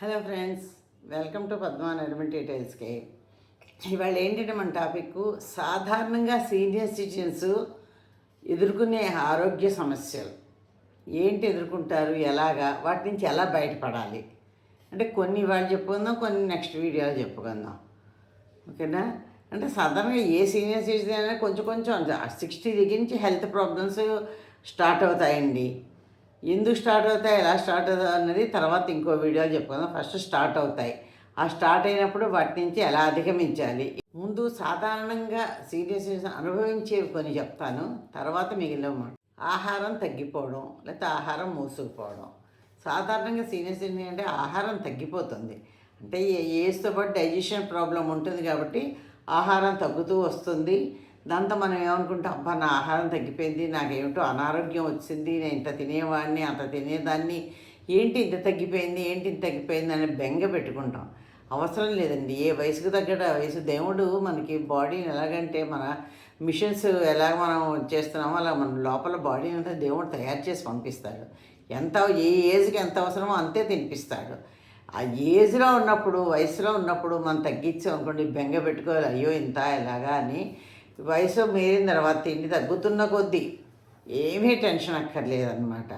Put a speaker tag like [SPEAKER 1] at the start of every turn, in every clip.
[SPEAKER 1] Hello friends welcome to Padma నడిమిన్ డీటెయిల్స్కి. ఇవాళ ఏంటంటే మన టాపిక్ సాధారణంగా సీనియర్ సిటిజన్స్ ఎదుర్కొనే ఆరోగ్య సమస్యలు. ఏంటి ఎదుర్కొంటారు ఎలాగా వాటి నుంచి ఎలా బయటపడాలి? అంటే కొన్ని ఇవాళ చెప్పుకుందాం కొన్ని నెక్స్ట్ వీడియోలు చెప్పుకుందాం. ఓకేనా? అంటే సాధారణంగా ఏ సీనియర్ సిటిజన్ అయినా కొంచెం కొంచెం సిక్స్టీ దగ్గర నుంచి హెల్త్ ప్రాబ్లమ్స్ స్టార్ట్ అవుతాయండి. ఎందుకు స్టార్ట్ అవుతాయి ఎలా స్టార్ట్ అవుతాయి అన్నది తర్వాత ఇంకో వీడియో చెప్పుకుందాం. ఫస్ట్ స్టార్ట్ అవుతాయి. ఆ స్టార్ట్ అయినప్పుడు వాటి నుంచి ఎలా అధిగమించాలి? ముందు సాధారణంగా సీరియస్ అనుభవించేవి కొన్ని చెప్తాను. తర్వాత మిగిలిన ఆహారం తగ్గిపోవడం లేకపోతే ఆహారం మూసుకుపోవడం. సాధారణంగా సీనియర్ సిటిజన్ అంటే ఆహారం తగ్గిపోతుంది. అంటే ఏస్తో ఏజ్తో పాటు డైజెషన్ ప్రాబ్లం ఉంటుంది కాబట్టి ఆహారం తగ్గుతూ వస్తుంది. దాంతో మనం ఏమనుకుంటాం అబ్బా నా ఆహారం తగ్గిపోయింది నాకేమిటో అనారోగ్యం వచ్చింది నేను ఇంత తినేవాడిని అంత తినేదాన్ని ఏంటి ఇంత తగ్గిపోయింది ఏంటి ఇంత తగ్గిపోయింది అని బెంగ పెట్టుకుంటాం. అవసరం లేదండి. ఏ వయసుకు తగ్గట వయసు దేవుడు మనకి బాడీని ఎలాగంటే మన మిషన్స్ ఎలా మనం చేస్తున్నామో అలా మన లోపల బాడీని అంతా దేవుడు తయారు చేసి పంపిస్తాడు. ఎంత ఏ ఏజ్కి ఎంత అవసరమో అంతే తినిపిస్తాడు. ఆ ఏజ్లో ఉన్నప్పుడు వయసులో ఉన్నప్పుడు మనం తగ్గించాం అనుకోండి బెంగ పెట్టుకోవాలి అయ్యో ఇంత ఎలాగా అని వయసు మీరిన తర్వాత తిండి తగ్గుతున్న కొద్దీ ఏమీ టెన్షన్ అక్కర్లేదన్నమాట.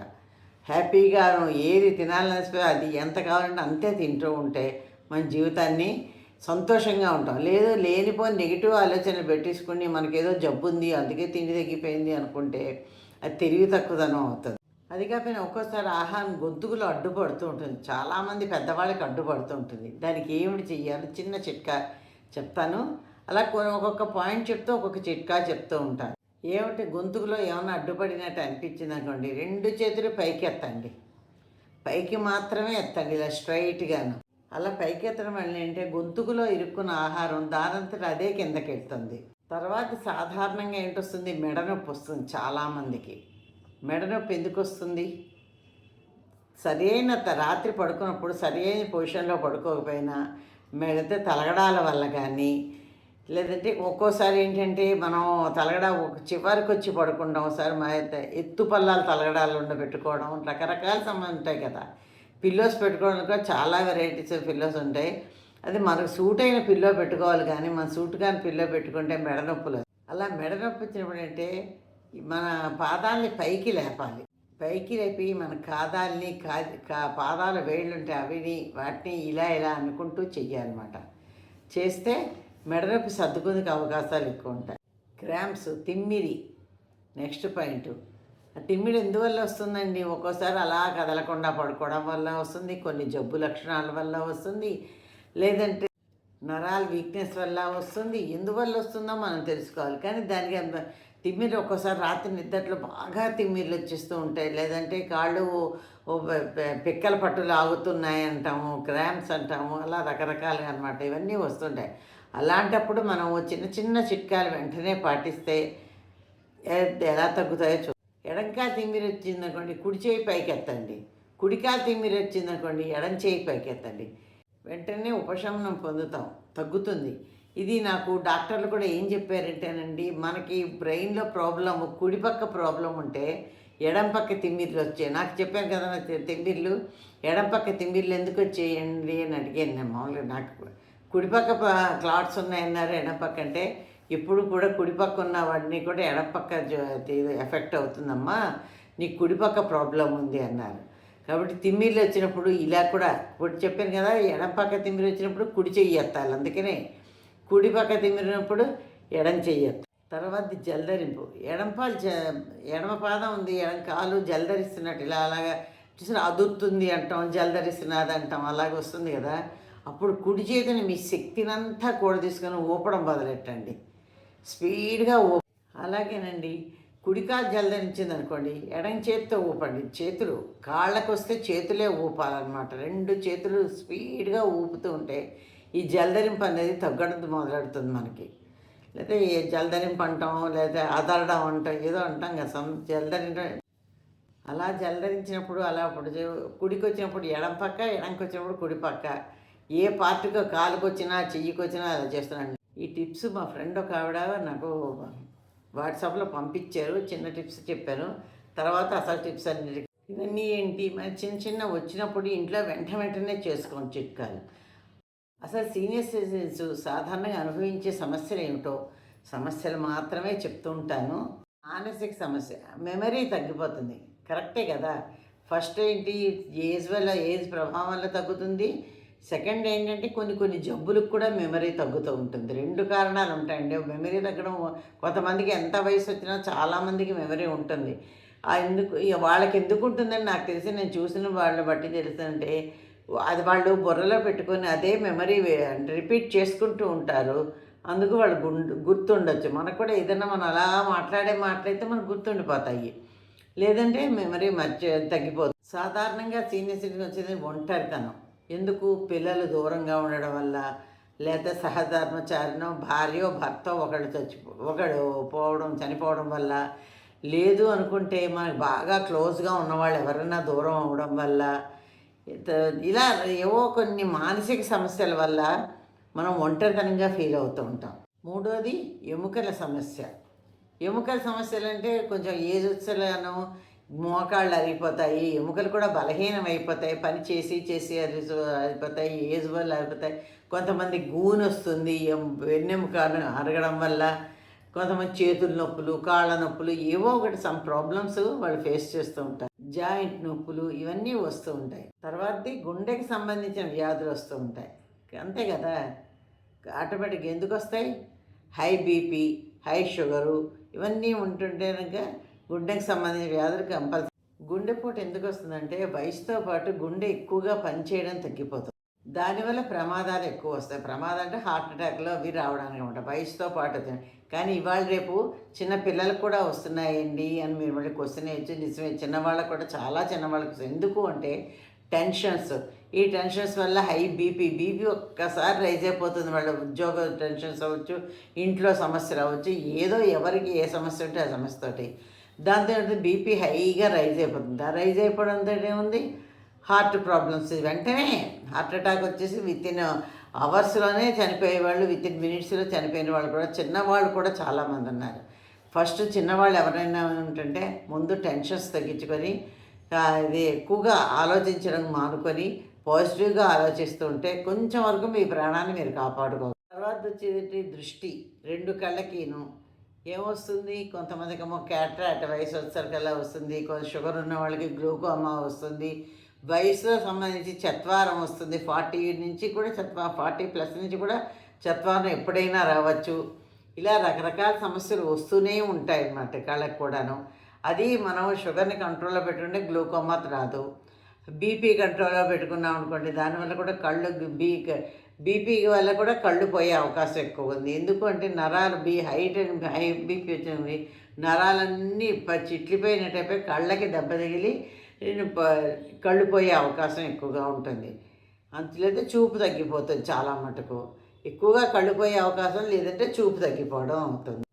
[SPEAKER 1] హ్యాపీగా ఏది తినాలనిపిస్తే అది ఎంత కావాలంటే అంతే తింటూ ఉంటే మన జీవితాన్ని సంతోషంగా ఉంటాం. లేదు లేనిపోని నెగిటివ్ ఆలోచనలు పెట్టేసుకుని మనకేదో జబ్బు ఉంది అందుకే తిండి తగ్గిపోయింది అనుకుంటే అది తెలివి తక్కువదనం అవుతుంది. అది కాకపోయినా ఒక్కోసారి ఆహారం గొంతుకులో అడ్డుపడుతూ ఉంటుంది. చాలామంది పెద్దవాళ్ళకి అడ్డుపడుతూ ఉంటుంది. దానికి ఏమిటి చెయ్యాలి? చిన్న చిట్కా చెప్తాను. అలా కొన్ని ఒక్కొక్క పాయింట్ చెప్తూ ఒక్కొక్క చిట్కా చెప్తూ ఉంటారు. ఏమిటి? గొంతుకులో ఏమైనా అడ్డుపడినట్టు అనిపించింది అనుకోండి. రెండు చేతులు పైకి ఎత్తండి. పైకి మాత్రమే ఎత్తండి ఇలా స్ట్రైట్గాను అలా పైకి ఎత్తడం వల్ల ఏంటంటే గొంతుకులో ఇరుక్కున్న ఆహారం దానంతట అదే కిందకి వెళ్తుంది తర్వాత సాధారణంగా ఏంటొస్తుంది? మెడ నొప్పి వస్తుంది చాలామందికి. మెడ నొప్పి ఎందుకు వస్తుంది? సరైన రాత్రి పడుకున్నప్పుడు సరైన పొజిషన్లో పడుకోకపోయినా మెడతే తలగడాల వల్ల కానీ లేదంటే ఒక్కోసారి ఏంటంటే మనం తలగడ ఒక చివరికి వచ్చి పడుకుంటాం ఒకసారి మా ఎత్తు పల్లాలు తలగడాలు ఉండబెట్టుకోవడం రకరకాల సమయం ఉంటాయి కదా. పిల్లోస్ పెట్టుకోవడానికి కూడా చాలా వెరైటీస్ పిల్లోస్ ఉంటాయి. అది మనకు సూట్ అయిన పిల్లో పెట్టుకోవాలి కానీ మన సూట్ కాని పిల్లో పెట్టుకుంటే మెడ నొప్పులు. అలా మెడ నొప్పి వచ్చినప్పుడు అంటే మన పాదాలని పైకి లేపాలి. పైకి లేపి మన కాదాల్ని కా కా- పాదాల వేళ్ళు ఉంటే అవిని వాటిని ఇలా ఇలా అనుకుంటూ చెయ్యాలన్నమాట. చేస్తే మెడ నొప్పి సర్దుకునేకి అవకాశాలు ఎక్కువ ఉంటాయి. క్రాంప్స్ తిమ్మిరి. Next point. ఆ తిమ్మిడి ఎందువల్ల వస్తుందండి? ఒక్కోసారి అలా కదలకుండా పడుకోవడం వల్ల వస్తుంది కొన్ని జబ్బు లక్షణాల వల్ల వస్తుంది లేదంటే నరాల వీక్నెస్ వల్ల వస్తుంది. ఎందువల్ల వస్తుందో మనం తెలుసుకోవాలి. కానీ దానికి అంత తిమ్మిరి ఒక్కోసారి రాత్రి నిద్దట్లో బాగా తిమ్మిర్లు వచ్చేస్తూ ఉంటాయి. లేదంటే కాళ్ళు పిక్కల పట్టులు ఆగుతున్నాయి అంటాము క్రాంప్స్ అంటాము అలా రకరకాలుగా అనమాట ఇవన్నీ వస్తుంటాయి. అలాంటప్పుడు మనం చిన్న చిన్న చిట్కాలు వెంటనే పాటిస్తే ఎలా తగ్గుతాయో చూ ఎడంకాయ తిమ్మిరి వచ్చిందనుకోండి కుడి చేయి పైకి ఎత్తండి. కుడికాయ తిమ్మిరి వచ్చిందనుకోండి ఎడం చేయి పైకి ఎత్తండి. వెంటనే ఉపశమనం పొందుతాం. తగ్గుతుంది. ఇది నాకు డాక్టర్లు కూడా ఏం చెప్పారంటేనండి మనకి బ్రెయిన్లో ప్రాబ్లం కుడిపక్క ప్రాబ్లం ఉంటే ఎడం పక్క తిమ్మిర్లు వచ్చాయి. నాకు చెప్పాను కదా తిమ్మిర్లు ఎడం పక్క తిమ్మిర్లు ఎందుకు వచ్చేయండి అని అడిగాను నేను మామూలుగా నాకు కుడిపక్క క్లాట్స్ ఉన్నాయన్నారు ఎడపక్క అంటే ఇప్పుడు కూడా కుడిపక్క ఉన్న వాడిని కూడా ఎడపక్క ఎఫెక్ట్ అవుతుందమ్మా. నీకు కుడిపక్క ప్రాబ్లం ఉంది అన్నారు. కాబట్టి తిమ్మిర్లు వచ్చినప్పుడు ఇలా కూడా ఇప్పుడు చెప్పాను కదా ఎడపక్క తిమ్మిరి వచ్చినప్పుడు కుడి చెయ్యి ఎత్తాలి అందుకనే. కుడిపక్క తిమ్మిరినప్పుడు ఎడం చెయ్యి తర్వాత జల్దరింపు. ఎడంపాలు జ ఎడమ పాదం ఉంది ఎడం కాలు జల్దరిస్తున్నట్టు ఇలా అలాగా చూసిన అదురుతుంది అంటాం జల్దరిస్తున్నది అంటాం అలాగ వస్తుంది కదా. అప్పుడు కుడి చేతిని మీ శక్తినంతా కూడా తీసుకొని ఊపడం మొదలెట్టండి. స్పీడ్గా ఊప అలాగేనండి. కుడికాలు జల్దనిచ్చింది అనుకోండి ఎడం చేతితో ఊపండి. చేతులు కాళ్ళకు వస్తే చేతులే ఊపాలన్నమాట. రెండు చేతులు స్పీడ్గా ఊపుతూ ఉంటే ఈ జలదరింపు అనేది తగ్గడం మొదలెడుతుంది మనకి. లేదా ఏ జలధరింపు అంటాం లేదా అదరడం అంటాం ఏదో అంటాం కదా సమ్ జలధరించడం అలా జలధరించినప్పుడు అలా అప్పుడు కుడికి వచ్చినప్పుడు ఎడం పక్క ఎడంకి వచ్చినప్పుడు కుడి పక్క. ఏ పార్ట్కో కాలుకొచ్చినా చెయ్యికొచ్చినా అలా చేస్తున్నాను ఈ టిప్స్ మా ఫ్రెండ్ ఒక ఆవిడ నాకు వాట్సాప్లో పంపించారు చిన్న టిప్స్ చెప్పాను తర్వాత అసలు టిప్స్ అన్ని ఇవన్నీ ఏంటి? మన చిన్న చిన్న వచ్చినప్పుడు ఇంట్లో వెంట వెంటనే చేసుకోండి చిట్కాలు. అసలు సీనియర్ సిటిజన్స్ సాధారణంగా అనుభవించే సమస్యలు ఏమిటో సమస్యలు మాత్రమే చెప్తూ ఉంటాను. మానసిక సమస్య మెమరీ తగ్గిపోతుంది. కరెక్టే కదా? ఫస్ట్ ఏంటి? ఏజ్ వల్ల ఏజ్ ప్రభావం వల్ల తగ్గుతుంది. సెకండ్ ఏంటంటే కొన్ని కొన్ని జబ్బులకు కూడా మెమరీ తగ్గుతూ ఉంటుంది. రెండు కారణాలు ఉంటాయండి. మెమరీ తగ్గడం కొంతమందికి ఎంత వయసు వచ్చినా చాలామందికి మెమరీ ఉంటుంది. ఎందుకు వాళ్ళకి ఎందుకు ఉంటుందని నాకు తెలిసి నేను చూసిన వాళ్ళని బట్టి తెలుస్తుంటే అది వాళ్ళు బుర్రలో పెట్టుకొని అదే మెమరీ రిపీట్ చేసుకుంటూ ఉంటారు. అందుకు వాళ్ళు గుండు గుర్తుండొచ్చు. మనకు కూడా ఏదైనా మనం అలా మాట్లాడే మాటలైతే మనకు గుర్తుండిపోతాయి. లేదంటే మెమరీ మర్చి తగ్గిపోతుంది సాధారణంగా సీనియర్ సిటిజన్ వచ్చేది ఒంటరితనం. ఎందుకు పిల్లలు దూరంగా ఉండడం వల్ల? లేదా సహధర్మచారినో భార్యో భర్త ఒకడు చచ్చి ఒకడు పోవడం చనిపోవడం వల్ల? లేదు అనుకుంటే మనకు బాగా క్లోజ్గా ఉన్నవాళ్ళు ఎవరైనా దూరం అవ్వడం వల్ల? ఇలా ఏవో కొన్ని మానసిక సమస్యల వల్ల మనం ఒంటరితనంగా ఫీల్ అవుతూ ఉంటాం. మూడోది ఎముకల సమస్య. ఎముకల సమస్యలు అంటే కొంచెం ఏజ్ వచ్చేలాను మోకాళ్ళు అరిగిపోతాయి ఎముకలు కూడా బలహీనం అయిపోతాయి పని చేసి చేసి అరి అరిపోతాయి ఏజ్ వల్ల అయిపోతాయి. కొంతమంది గూను వస్తుంది ఎం- అరగడం వల్ల కొంతమంది చేతుల నొప్పులు కాళ్ళ నొప్పులు ఏవో ఒకటి సమ్ ప్రాబ్లమ్స్ వాళ్ళు ఫేస్ చేస్తూ ఉంటారు. జాయింట్ నొప్పులు ఇవన్నీ వస్తూ ఉంటాయి. తర్వాతది గుండెకి సంబంధించిన వ్యాధులు వస్తూ ఉంటాయి. అంతే కదా? ఆటోమేటిక్ ఎందుకు వస్తాయి? హై బీపీ హై షుగరు ఇవన్నీ ఉంటుంటే కనుక గుండెకి సంబంధించిన వ్యాధులు కంపల్సరీ. గుండెపోటు ఎందుకు వస్తుందంటే వయసుతో పాటు గుండె ఎక్కువగా పనిచేయడం తగ్గిపోతుంది. దానివల్ల ప్రమాదాలు ఎక్కువ వస్తాయి. ప్రమాదం అంటే హార్ట్ అటాక్లో అవి రావడానికి ఉంటాయి. వయసుతో పాటు వస్తాయి. కానీ ఇవాళ రేపు చిన్న పిల్లలకు కూడా వస్తున్నాయండి అని మీరు మళ్ళీ క్వశ్చన్ వేయచ్చు నిజమే. చిన్నవాళ్ళకు కూడా చాలా చిన్నవాళ్ళకి వస్తుంది ఎందుకు అంటే టెన్షన్స్. ఈ టెన్షన్స్ వల్ల హై బీపీ బీపీ ఒక్కసారి రైజ్ అయిపోతుంది. వాళ్ళ ఉద్యోగ టెన్షన్స్ అవ్వచ్చు ఇంట్లో సమస్యలు అవ్వచ్చు. ఏదో ఎవరికి ఏ సమస్య ఉంటే ఆ సమస్యతోటి దాంతో బీపీ హైగా రైజ్ అయిపోతుంది. ఆ రైజ్ అయిపోవడంతో ఏముంది? Heart problems. వెంటనే హార్ట్ అటాక్ వచ్చేసి విత్ ఇన్ అవర్స్లోనే చనిపోయే వాళ్ళు విత్ ఇన్ మినిట్స్లో చనిపోయిన వాళ్ళు కూడా చిన్నవాళ్ళు కూడా చాలామంది ఉన్నారు. ఫస్ట్ చిన్నవాళ్ళు ఎవరైనా ఉంటుంటే ముందు టెన్షన్స్ తగ్గించుకొని ఇది ఎక్కువగా ఆలోచించడం మానుకొని పాజిటివ్గా ఆలోచిస్తూ ఉంటే కొంచెం వరకు మీ ప్రాణాన్ని మీరు కాపాడుకోవాలి తర్వాత వచ్చేది దృష్టి. రెండు కళ్ళకిను ఏమొస్తుంది? కొంతమందికి ఏమో క్యాట్రాక్ట్ వయసు వచ్చేసరికల్లా వస్తుంది. కొంత షుగర్ ఉన్న వాళ్ళకి గ్లూకోమా వస్తుంది. వయసులో సంబంధించి చత్వారం వస్తుంది. ఫార్టీ నుంచి కూడా చత్వా ఫార్టీ ప్లస్ నుంచి కూడా చత్వారం ఎప్పుడైనా రావచ్చు. ఇలా రకరకాల సమస్యలు వస్తూనే ఉంటాయి అన్నమాట కళ్ళకు కూడాను. అది మనం షుగర్ని కంట్రోల్లో పెట్టుకుంటే గ్లూకోమా రాదు. బీపీ కంట్రోల్లో పెట్టుకున్నాం అనుకోండి దానివల్ల కూడా కళ్ళు బీ బీపీ వల్ల కూడా కళ్ళు పోయే అవకాశం ఎక్కువ ఉంది. ఎందుకంటే నరాలు be height and high BP వచ్చినవి నరాలన్నీ ప- చిట్లిపోయినట్టయిపోయి కళ్ళకి దెబ్బ తగిలి కళ్ళు పోయే అవకాశం ఎక్కువగా ఉంటుంది. అంతలేదు చూపు తగ్గిపోతుంది చాలా మటుకు. ఎక్కువగా కళ్ళు పోయే అవకాశం లేదంటే చూపు తగ్గిపోవడం అవుతుంది.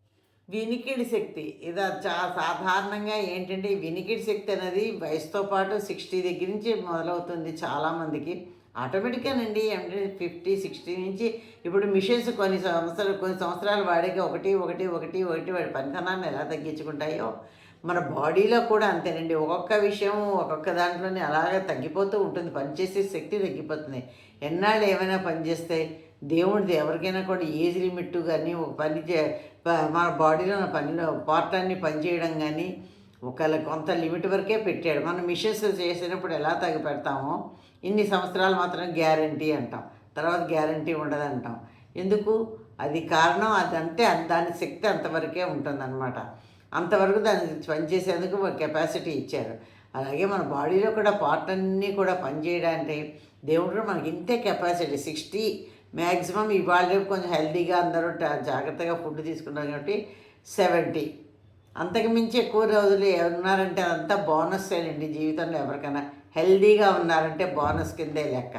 [SPEAKER 1] వినికిడి శక్తి. ఇది చా సాధారణంగా ఏంటంటే ఈ వినికిడి శక్తి అనేది వయసుతో పాటు సిక్స్టీ దగ్గర నుంచి మొదలవుతుంది చాలామందికి ఆటోమేటిక్గానండి అంటే ఫిఫ్టీ సిక్స్టీ నుంచి ఇప్పుడు మిషన్స్ కొన్ని సంవత్సరాలు కొన్ని సంవత్సరాలు వాడేకి ఒకటి ఒకటి ఒకటి ఒకటి వాడి పనితనాన్ని ఎలా తగ్గించుకుంటాయో మన బాడీలో కూడా అంతేనండి. ఒక్కొక్క విషయం ఒక్కొక్క దాంట్లోనే అలాగే తగ్గిపోతూ ఉంటుంది. పనిచేసే శక్తి తగ్గిపోతుంది. ఎన్నాళ్ళు ఏమైనా పనిచేస్తే దేవుడిది ఎవరికైనా కూడా ఏజ్ లిమిట్ కానీ ఒక పని చే ప- మన బాడీలో ఉన్న పనిలో పార్ట్లన్నీ పనిచేయడం కానీ ఒకవేళ కొంత లిమిట్ వరకే పెట్టాడు. మనం మిషన్స్ చేసినప్పుడు ఎలా తగ్గి పెడతామో ఇన్ని సంవత్సరాలు మాత్రం గ్యారంటీ అంటాం. తర్వాత గ్యారంటీ ఉండదు అంటాం ఎందుకు? అది కారణం అదంతే దాని శక్తి అంతవరకే ఉంటుందన్నమాట. అంతవరకు దాన్ని పనిచేసేందుకు కెపాసిటీ ఇచ్చారు. అలాగే మన బాడీలో కూడా పార్ట్ అన్నీ కూడా పనిచేయడానికి దేవుడు మనకి ఇంతే కెపాసిటీ సిక్స్టీ మ్యాక్సిమం ఇవాళ రేపు కొంచెం హెల్తీగా అందరూ జాగ్రత్తగా ఫుడ్ తీసుకున్నారు కాబట్టి సెవెంటీ అంతకుమించి ఎక్కువ రోజులు ఉన్నారంటే అదంతా బోనస్ అండి జీవితంలో ఎవరికైనా. హెల్తీగా ఉన్నారంటే బోనస్ కిందే లెక్క.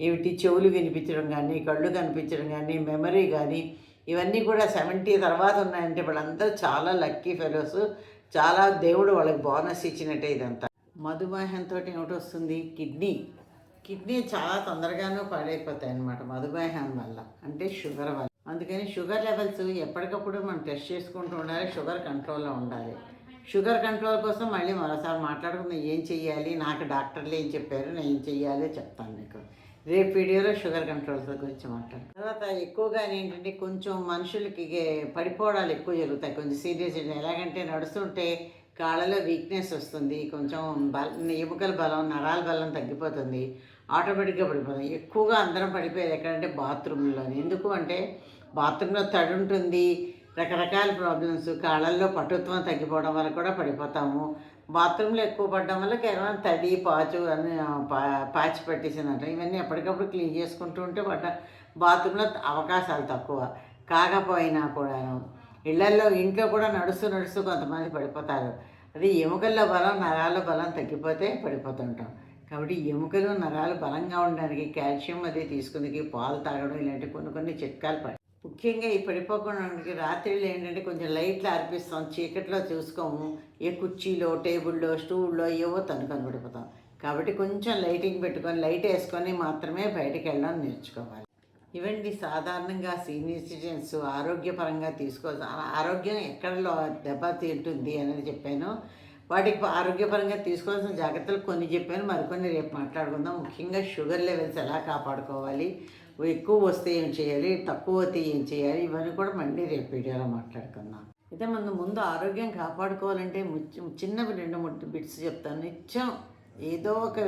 [SPEAKER 1] ఏమిటి? చెవులు వినిపించడం కానీ కళ్ళు కనిపించడం కానీ మెమరీ కానీ ఇవన్నీ కూడా సెవెంటీ తర్వాత ఉన్నాయంటే వాళ్ళందరూ చాలా లక్కీ ఫెలోస్. చాలా దేవుడు వాళ్ళకి బోనస్ ఇచ్చినట్టే ఇదంతా. మధుమేహంతో ఏమిటి వస్తుంది కిడ్నీ. కిడ్నీ చాలా తొందరగానూ పాడైపోతాయి అన్నమాట మధుమేహం వల్ల. అంటే షుగర్ వల్ల. అందుకని షుగర్ లెవెల్స్ ఎప్పటికప్పుడు మనం టెస్ట్ చేసుకుంటూ ఉండాలి షుగర్ కంట్రోల్లో ఉండాలి. షుగర్ కంట్రోల్ కోసం మళ్ళీ మరోసారి మాట్లాడుకుందాం ఏం చెయ్యాలి నాకు డాక్టర్లు ఏం చెప్పారు నేను ఏం చెయ్యాలో చెప్తాను మీకు. రేపు వీడియోలో షుగర్ కంట్రోల్ గురించి మాట్లాడు తర్వాత ఎక్కువగా ఏంటంటే కొంచెం మనుషులకి పడిపోవడాలు ఎక్కువ జరుగుతాయి. కొంచెం సీరియస్ ఎలాగంటే నడుస్తుంటే కాళ్ళలో వీక్నెస్ వస్తుంది కొంచెం బల ఎముకల బలం నరాల బలం తగ్గిపోతుంది. ఆటోమేటిక్గా పడిపోతాం. ఎక్కువగా అందరం పడిపోయేది ఎక్కడంటే బాత్రూంలో ఎందుకు అంటే బాత్రూంలో తడి ఉంటుంది రకరకాల ప్రాబ్లమ్స్ కాళ్ళల్లో పటుత్వం తగ్గిపోవడం వల్ల కూడా పడిపోతాము. బాత్రూంలో ఎక్కువ పడడం వల్ల కేవలం తడి పాచు అని పా పాచి పెట్టేసిందంట ఇవన్నీ ఎప్పటికప్పుడు క్లీన్ చేసుకుంటూ ఉంటే పడ్డ బాత్రూంలో అవకాశాలు తక్కువ. కాకపోయినా కూడాను. ఇళ్ళల్లో ఇంట్లో కూడా నడుస్తూ నడుస్తూ కొంతమంది పడిపోతారు. అది ఎముకల్లో బలం నరాల బలం తగ్గిపోతే పడిపోతుంటాం. కాబట్టి ఎముకలు నరాలు బలంగా ఉండడానికి కాల్షియం అది తీసుకుందికి పాలు తాగడం ఇలాంటి కొన్ని కొన్ని చిట్కాలు పడి ముఖ్యంగా ఈ పడిపోకుండా రాత్రిలో ఏంటంటే కొంచెం లైట్లు అర్పిస్తాం చీకట్లో చూసుకోము ఏ కుర్చీలో టేబుల్లో స్టూల్లో ఏవో తనుకొని పడిపోతాం. కాబట్టి కొంచెం లైటింగ్ పెట్టుకొని లైట్ వేసుకొని మాత్రమే బయటికి వెళ్ళడం నేర్చుకోవాలి. ఇవండి సాధారణంగా సీనియర్ సిటిజన్స్ ఆరోగ్యపరంగా తీసుకో ఆరోగ్యం ఎక్కడలో దెబ్బతింటుంది అనేది చెప్పాను. వాటికి ఆరోగ్యపరంగా తీసుకోవాల్సిన జాగ్రత్తలు కొన్ని చెప్పాను మరికొన్ని రేపు మాట్లాడుకుందాం. ముఖ్యంగా షుగర్ లెవెల్స్ ఎలా కాపాడుకోవాలి ఎక్కువ వస్తే ఏం చేయాలి తక్కువ వస్తే ఏం చేయాలి ఇవన్నీ కూడా మళ్ళీ రేపు వీడియోలో మాట్లాడుకుందాం. అయితే మనం ముందు ఆరోగ్యం కాపాడుకోవాలంటే చిన్న చిన్నవి రెండు మూడు బిట్స్ చెప్తాను. నిత్యం ఏదో ఒక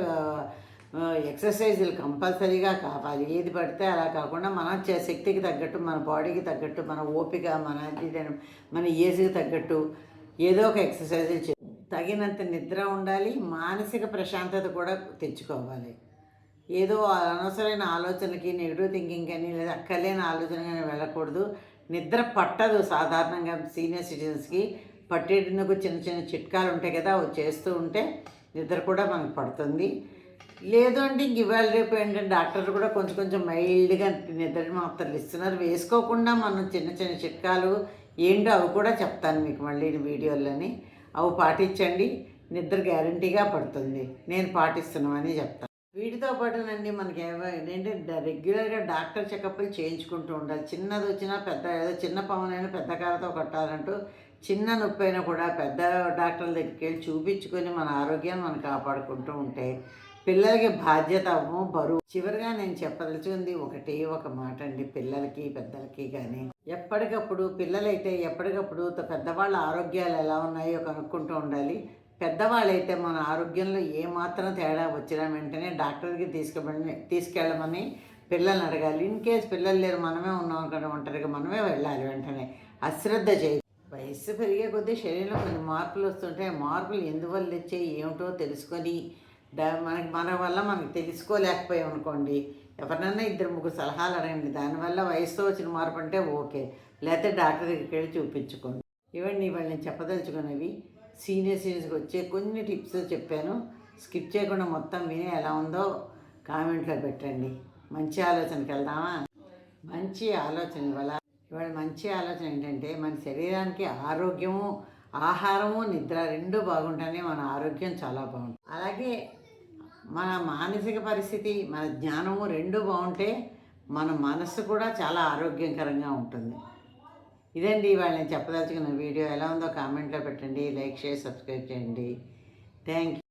[SPEAKER 1] ఎక్సర్సైజులు కంపల్సరీగా కావాలి. ఏది పడితే అలా కాకుండా మన శక్తికి తగ్గట్టు మన బాడీకి తగ్గట్టు మన ఓపిక మన మన ఏజ్కి తగ్గట్టు ఏదో ఒక ఎక్సర్సైజులు చే తగినంత నిద్ర ఉండాలి మానసిక ప్రశాంతత కూడా తెచ్చుకోవాలి. ఏదో అనవసరమైన ఆలోచనకి నెగిటివ్ థింకింగ్ కానీ లేదా అక్కర్లేని ఆలోచన కానీ వెళ్ళకూడదు. నిద్ర పట్టదు సాధారణంగా సీనియర్ సిటిజన్స్కి పట్టేటందుకు చిన్న చిన్న చిట్కాలు ఉంటాయి కదా అవి చేస్తూ ఉంటే నిద్ర కూడా మనకు పడుతుంది. లేదు అంటే ఇంక ఇవాళ రేపు ఏంటంటే డాక్టర్లు కూడా కొంచెం కొంచెం మైల్డ్గా నిద్ర మాత్రలు ఇస్తున్నారు. వేసుకోకుండా మనం చిన్న చిన్న చిట్కాలు ఏంటో అవి కూడా చెప్తాను మీకు మళ్ళీ వీడియోలని. అవి పాటించండి. నిద్ర గ్యారంటీగా పడుతుంది. నేను పాటిస్తున్నామని చెప్తాను వీటితో పాటునండి మనకి ఏమో ఏంటంటే రెగ్యులర్గా డాక్టర్ చెకప్లు చేయించుకుంటూ ఉండాలి. చిన్నది వచ్చినా పెద్ద ఏదో చిన్న పవనైనా పెద్ద కారతో కొట్టాలంటూ చిన్న నొప్పి అయినా కూడా పెద్ద డాక్టర్ల దగ్గరికి వెళ్ళి చూపించుకొని మన ఆరోగ్యాన్ని మనం కాపాడుకుంటూ ఉంటే పిల్లలకి బాధ్యత బరువు. చివరిగా నేను చెప్పదలుచుకుంది ఒకటి ఒక మాట అండి. పిల్లలకి పెద్దలకి కానీ ఎప్పటికప్పుడు పిల్లలైతే ఎప్పటికప్పుడు పెద్దవాళ్ళ ఆరోగ్యాలు ఎలా ఉన్నాయో కనుక్కుంటూ ఉండాలి. పెద్దవాళ్ళైతే మన ఆరోగ్యంలో ఏమాత్రం తేడా వచ్చినా వెంటనే డాక్టర్కి తీసుకెళ్ళమని తీసుకెళ్ళమని పిల్లల్ని అడగాలి. ఇన్ కేస్ పిల్లలు లేరు మనమే ఉన్నాం అనుకుంటే ఒంటరిగా మనమే వెళ్ళాలి వెంటనే. అశ్రద్ధ చేయ. వయస్సు పెరిగే కొద్దీ శరీరంలో కొన్ని మార్పులు వస్తుంటాయి. మార్పులు ఎందువల్ల వచ్చాయి ఏమిటో తెలుసుకొని మనకి మన వల్ల మనకి తెలుసుకోలేకపోయాం అనుకోండి ఎవరినైనా ఇద్దరు ముగ్గురు సలహాలు అడగండి దానివల్ల వయసుతో వచ్చిన మార్పు అంటే ఓకే లేకపోతే డాక్టర్ దగ్గరికి వెళ్ళి చూపించుకోండి. ఇవన్నీ ఇవాళ నేను చెప్పదలుచుకున్నవి సీనియర్ సీనియర్స్కి వచ్చే కొన్ని టిప్స్ చెప్పాను. స్కిప్ చేయకుండా మొత్తం విని ఎలా ఉందో కామెంట్లో పెట్టండి. మంచి ఆలోచనకి వెళ్దామా? మంచి ఆలోచన వల్ల ఇవాళ మంచి ఆలోచన ఏంటంటే మన శరీరానికి ఆరోగ్యము ఆహారము నిద్ర రెండు బాగుంటేనే మన ఆరోగ్యం చాలా బాగుంటుంది. అలాగే మన మానసిక పరిస్థితి మన జ్ఞానము రెండు బాగుంటే మన మనస్సు కూడా చాలా ఆరోగ్యకరంగా ఉంటుంది. ఇదండి ఇవాళ నేను చెప్పదలుచుకున్న వీడియో. ఎలా ఉందో కామెంట్లో పెట్టండి లైక్ చేసి సబ్స్క్రైబ్ చేయండి. Thank you.